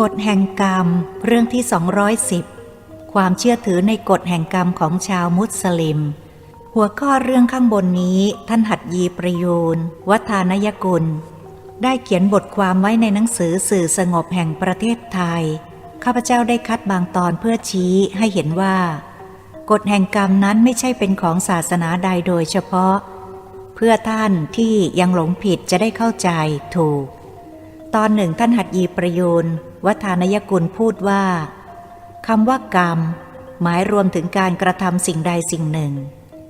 กฎแห่งกรรมเรื่องที่ 210 ความเชื่อถือในกฎแห่งกรรมของชาวมุสลิม หัวข้อเรื่องข้างบนนี้ ท่านหัดยีประยูนวัฒานยกุล ได้เขียนบทความไว้ในหนังสือสื่อสงบแห่งประเทศไทย ข้าพเจ้าได้คัดบางตอนเพื่อชี้ให้เห็นว่า กฎแห่งกรรมนั้นไม่ใช่เป็นของศาสนาใดโดยเฉพาะ เพื่อท่านที่ยังหลงผิดจะได้เข้าใจถูก ตอนหนึ่งท่านหัดยีประยูน วัฒานยกุลพูดว่าคำว่ากรรม หมายรวมถึงการกระทำสิ่งใดสิ่งหนึ่ง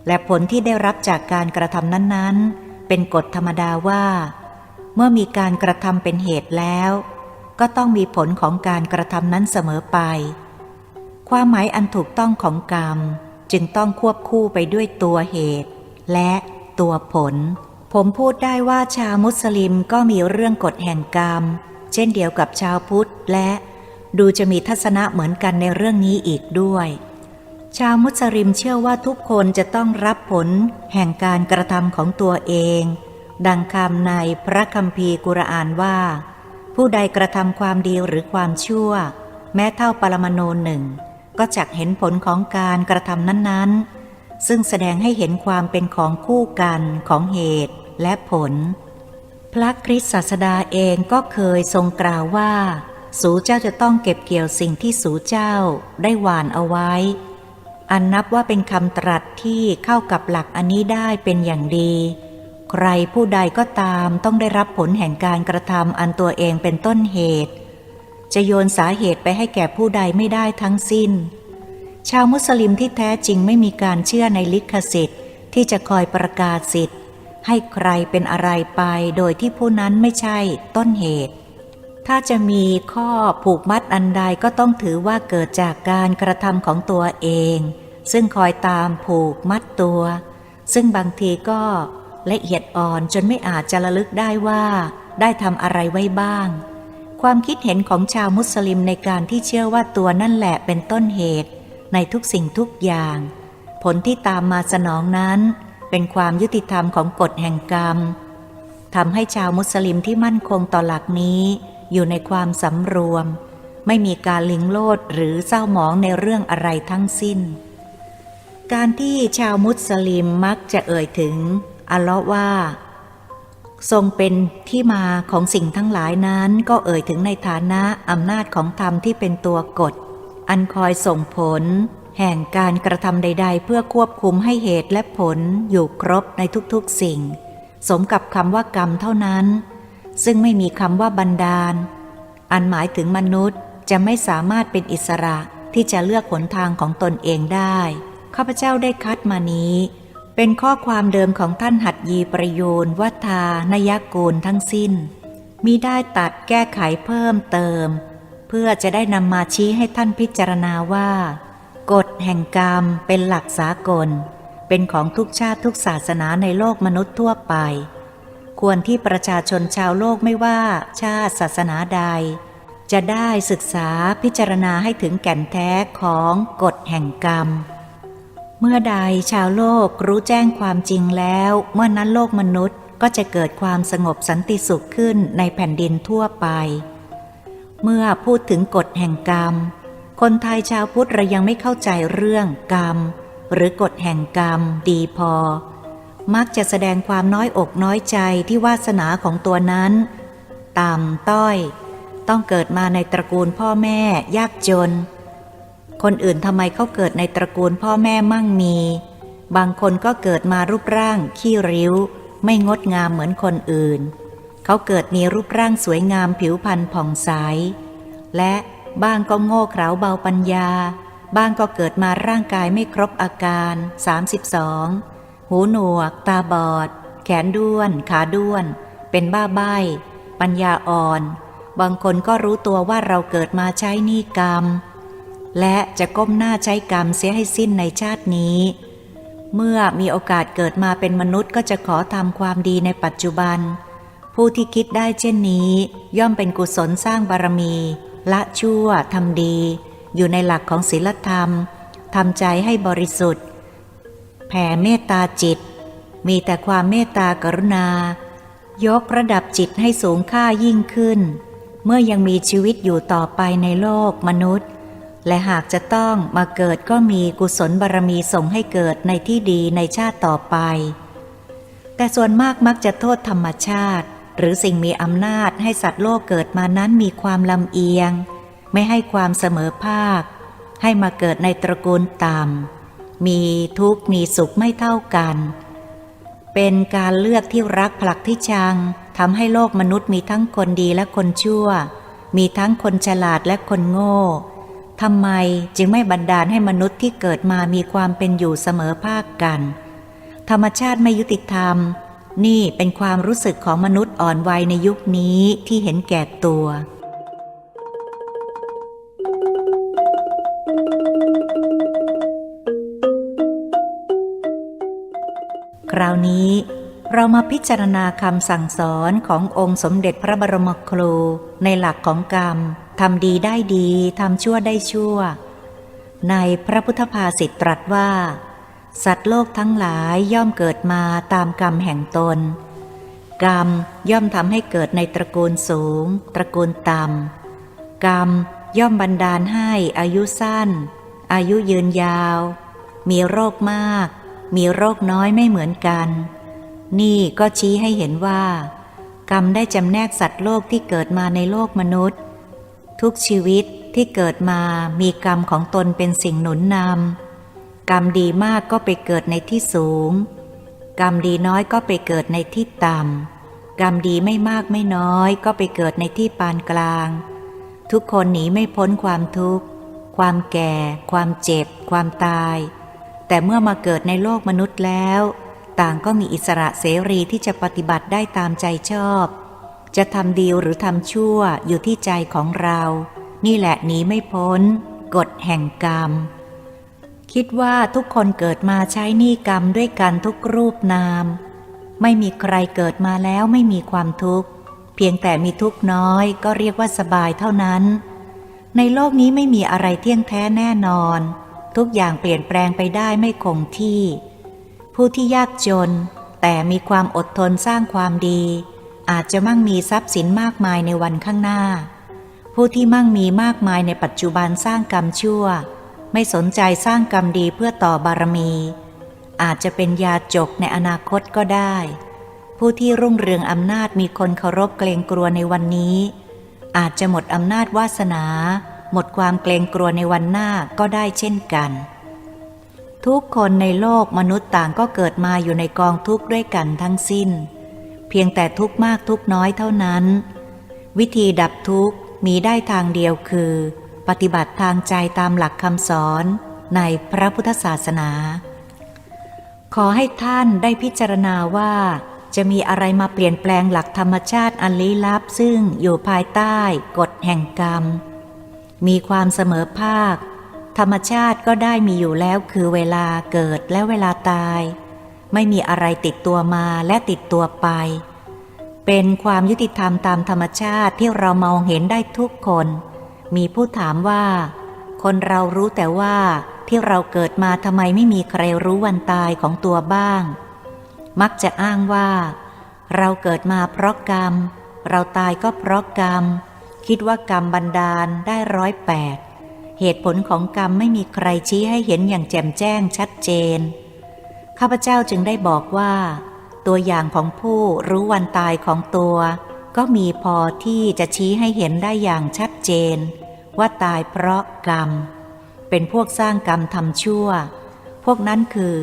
และผลที่ได้รับจากการกระทำนั้นๆ เป็นกฎธรรมดาว่า เมื่อมีการกระทำเป็นเหตุแล้ว ก็ต้องมีผลของการกระทำนั้นเสมอไป ความหมายอันถูกต้องของกรรมจึงต้องควบคู่ไปด้วยตัวเหตุ และตัวผล ผมพูดได้ว่าชาวมุสลิมก็มีเรื่องกฎแห่งกรรม เช่นเดียวกับชาวพุทธและดูจะมีทัศนะเหมือนกันในเรื่องนี้อีกด้วย ชาวมุสลิมเชื่อว่าทุกคนจะต้องรับผลแห่งการกระทำของตัวเอง ดังคำในพระคัมภีร์กุรอานว่า ผู้ใดกระทำความดีหรือความชั่ว แม้เท่าปรมาณูหนึ่ง ก็จักเห็นผลของการกระทำนั้นๆ ซึ่งแสดงให้เห็นความเป็นของคู่กันของเหตุและผล พระคริสต์ศาสดาเองก็เคยทรงกล่าวว่า สูเจ้าจะต้องเก็บเกี่ยวสิ่งที่สูเจ้าได้หวานเอาไว้ อันนับว่าเป็นคำตรัสที่เข้ากับหลักอันนี้ได้เป็นอย่างดี ใครผู้ใดก็ตามต้องได้รับผลแห่งการกระทำอันตัวเองเป็นต้นเหตุ จะโยนสาเหตุไปให้แก่ผู้ใดไม่ได้ทั้งสิ้น ชาวมุสลิมที่แท้จริงไม่มีการเชื่อในลิขสิทธิ์ที่จะคอยประกาศสิทธิ ให้ใครเป็นอะไรไปโดยที่ผู้นั้นไม่ใช่ต้นเหตุ ถ้าจะมีข้อผูกมัดอันใดก็ต้องถือว่าเกิดจากการกระทำของตัวเอง ซึ่งคอยตามผูกมัดตัว ซึ่งบางทีก็ละเอียดอ่อนจนไม่อาจจะระลึกได้ว่าได้ทำอะไรไว้บ้าง ความคิดเห็นของชาวมุสลิมในการที่เชื่อว่าตัวนั่นแหละเป็นต้นเหตุ ในทุกสิ่งทุกอย่าง ผลที่ตามมาสนองนั้น เป็นความยุติธรรมของกฎแห่งกรรมทำให้ชาวมุสลิมที่มั่นคงต่อหลักนี้อยู่ในความสำรวม ไม่มีการลิงโลดหรือเศร้าหมองในเรื่องอะไรทั้งสิ้น การที่ชาวมุสลิมมักจะเอ่ยถึงอัลลาะห์ว่า ทรงเป็นที่มาของสิ่งทั้งหลายนั้นก็เอ่ยถึงในฐานะอำนาจของธรรมที่เป็นตัวกฎ อันคอยส่งผล แห่งการกระทำใด ๆ เพื่อควบคุมให้เหตุและผลอยู่ครบในทุกๆสิ่ง สมกับคำว่ากรรมเท่านั้น ซึ่งไม่มีคำว่าบันดาล อันหมายถึงมนุษย์จะไม่สามารถเป็นอิสระที่จะเลือกหนทางของตนเองได้ข้าพเจ้าได้คัดมานี้ เป็นข้อความเดิมของท่านหัดยีประยูนวัฒานยกูลทั้งสิ้นมีได้ตัดแก้ไขเพิ่มเติม เพื่อจะได้นำมาชี้ให้ท่านพิจารณาว่า กฎแห่งกรรมเป็นหลักสากล เป็นของทุกชาติทุกศาสนาในโลกมนุษย์ทั่วไป ควรที่ประชาชนชาวโลกไม่ว่าชาติศาสนาใด จะได้ศึกษาพิจารณาให้ถึงแก่นแท้ของกฎแห่งกรรม เมื่อใดชาวโลกรู้แจ้งความจริงแล้ว เมื่อนั้นโลกมนุษย์ก็จะเกิดความสงบสันติสุขขึ้นในแผ่นดินทั่วไป เมื่อพูดถึงกฎแห่งกรรม คนไทยชาวพุทธเรายังไม่เข้าใจเรื่องกรรม หรือกฎแห่งกรรม ดีพอ มักจะแสดงความน้อยอกน้อยใจที่วาสนาของตัวนั้น ต่ำต้อย ต้องเกิดมาในตระกูลพ่อแม่ยากจน คนอื่นทำไมเขาเกิดในตระกูลพ่อแม่มั่งมี บางคนก็เกิดมารูปร่าง ขี้ริ้ว ไม่งดงามเหมือนคนอื่น เขาเกิดมีรูปร่างสวยงามผิวพรรณผ่องใสและ บ้างก็โง่เขลาเบาปัญญา บ้างก็เกิดมาร่างกายไม่ครบอาการ 32 หูหนวก ตาบอด แขนด้วน ขาด้วน เป็นบ้าใบปัญญาอ่อน บางคนก็รู้ตัวว่าเราเกิดมาใช้หนี้กรรม และจะก้มหน้าใช้กรรมเสียให้สิ้นในชาตินี้ เมื่อมีโอกาสเกิดมาเป็นมนุษย์ก็จะขอทำความดีในปัจจุบัน ผู้ที่คิดได้เช่นนี้ ย่อมเป็นกุศลสร้างบารมี ละชั่วทำดี อยู่ในหลักของศีลธรรมทำใจให้บริสุทธิ์ แผ่เมตตาจิต มีแต่ความเมตตากรุณา ยกระดับจิตให้สูงค่ายิ่งขึ้น เมื่อยังมีชีวิตอยู่ต่อไปในโลกมนุษย์ และหากจะต้องมาเกิดก็มีกุศลบารมีส่งให้เกิดในที่ดีในชาติต่อไป แต่ส่วนมากมักจะโทษธรรมชาติ หรือสิ่งมีอำนาจให้สัตว์โลกเกิดมานั้นมีความลำเอียง ไม่ให้ความเสมอภาค ให้มาเกิดในตระกูลต่ำมีทุกข์มีสุขไม่เท่ากัน เป็นการเลือกที่รักผลักที่ชังทำให้โลกมนุษย์มีทั้งคนดีและคนชั่ว มีทั้งคนฉลาดและคนโง่ทำไมจึงไม่บันดาลให้มนุษย์ที่เกิดมามีความเป็นอยู่เสมอภาคกัน ธรรมชาติไม่ยุติธรรม นี่เป็นความรู้สึกของมนุษย์อ่อนวัยในยุคนี้ที่เห็นแก่ตัว คราวนี้เรามาพิจารณาคำสั่งสอนขององค์สมเด็จพระบรมครูในหลักของกรรมทำดีได้ดี ทำชั่วได้ชั่ว ในพระพุทธภาษิตตรัสว่า สัตว์โลกทั้งหลายย่อมเกิดมาตามกรรมแห่งตน กรรมย่อมทำให้เกิดในตระกูลสูง ตระกูลต่ำกรรมย่อมบันดาลให้อายุสั้น อายุยืนยาว มีโรคมาก มีโรคน้อยไม่เหมือนกัน นี่ก็ชี้ให้เห็นว่า กรรมได้จำแนกสัตว์โลกที่เกิดมาในโลกมนุษย์ ทุกชีวิตที่เกิดมามีกรรมของตนเป็นสิ่งหนุนนำ กรรมดีมากก็ไปเกิดในที่สูง กรรมดีน้อยก็ไปเกิดในที่ต่ำ กรรมดีไม่มากไม่น้อยก็ไปเกิดในที่ปานกลาง ทุกคนหนีไม่พ้นความทุกข์ ความแก่ ความเจ็บ ความตาย แต่เมื่อมาเกิดในโลกมนุษย์แล้ว ต่างก็มีอิสระเสรีที่จะปฏิบัติได้ตามใจชอบ จะทำดีหรือทำชั่วอยู่ที่ใจของเรา นี่แหละหนีไม่พ้น กฎแห่งกรรม คิดว่าทุกคนเกิดมาใช้หนี้กรรมด้วยกันทุกรูปนาม ไม่มีใครเกิดมาแล้วไม่มีความทุกข์ เพียงแต่มีทุกข์น้อยก็เรียกว่าสบายเท่านั้น ในโลกนี้ไม่มีอะไรเที่ยงแท้แน่นอน ทุกอย่างเปลี่ยนแปลงไปได้ไม่คงที่ ผู้ที่ยากจน แต่มีความอดทนสร้างความดี อาจจะมั่งมีทรัพย์สินมากมายในวันข้างหน้า ผู้ที่มั่งมีมากมายในปัจจุบันสร้างกรรมชั่ว ไม่สนใจสร้างกรรมดีเพื่อต่อบารมี อาจจะเป็นยาจกในอนาคตก็ได้ ผู้ที่รุ่งเรืองอำนาจมีคนเคารพเกรงกลัวในวันนี้ อาจจะหมดอำนาจวาสนา หมดความเกรงกลัวในวันหน้าก็ได้เช่นกัน ทุกคนในโลกมนุษย์ต่างก็เกิดมาอยู่ในกองทุกข์ด้วยกันทั้งสิ้น เพียงแต่ทุกข์มากทุกข์น้อยเท่านั้น วิธีดับทุกข์มีได้ทางเดียวคือ ปฏิบัติทางใจตามหลักคำสอนในพระพุทธศาสนา ขอให้ท่านได้พิจารณาว่าจะมีอะไรมาเปลี่ยนแปลงหลักธรรมชาติอันลี้ลับ ซึ่งอยู่ภายใต้กฎแห่งกรรม มีความเสมอภาค ธรรมชาติก็ได้มีอยู่แล้วคือเวลาเกิดและเวลาตาย ไม่มีอะไรติดตัวมาและติดตัวไป เป็นความยุติธรรมตามธรรมชาติที่เรามองเห็นได้ทุกคน มีผู้ถามว่า คนเรารู้แต่ว่าที่เราเกิดมาทำไมไม่มีใครรู้วันตายของตัวบ้าง มักจะอ้างว่า เราเกิดมาเพราะกรรม เราตายก็เพราะกรรม คิดว่ากรรมบันดาลได้ร้อยแปดเหตุผลของกรรมไม่มีใครชี้ให้เห็นอย่างแจ่มแจ้งชัดเจน ข้าพเจ้าจึงได้บอกว่า ตัวอย่างของผู้รู้วันตายของตัว ก็มีพอที่จะชี้ให้เห็นได้อย่างชัดเจน ว่าตายเพราะกรรม เป็นพวกสร้างกรรมทำชั่ว พวกนั้นคือ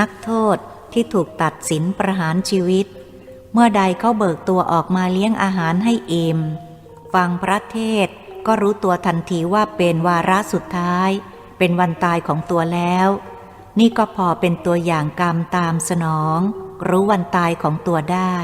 นักโทษที่ถูกตัดสินประหารชีวิต เมื่อใดเขาเบิกตัวออกมาเลี้ยงอาหารให้อิ่มฟังพระเทศก็รู้ตัวทันทีว่าเป็นวาระสุดท้าย เป็นวันตายของตัวแล้ว นี่ก็พอเป็นตัวอย่างกรรมตามสนอง รู้วันตายของตัวได้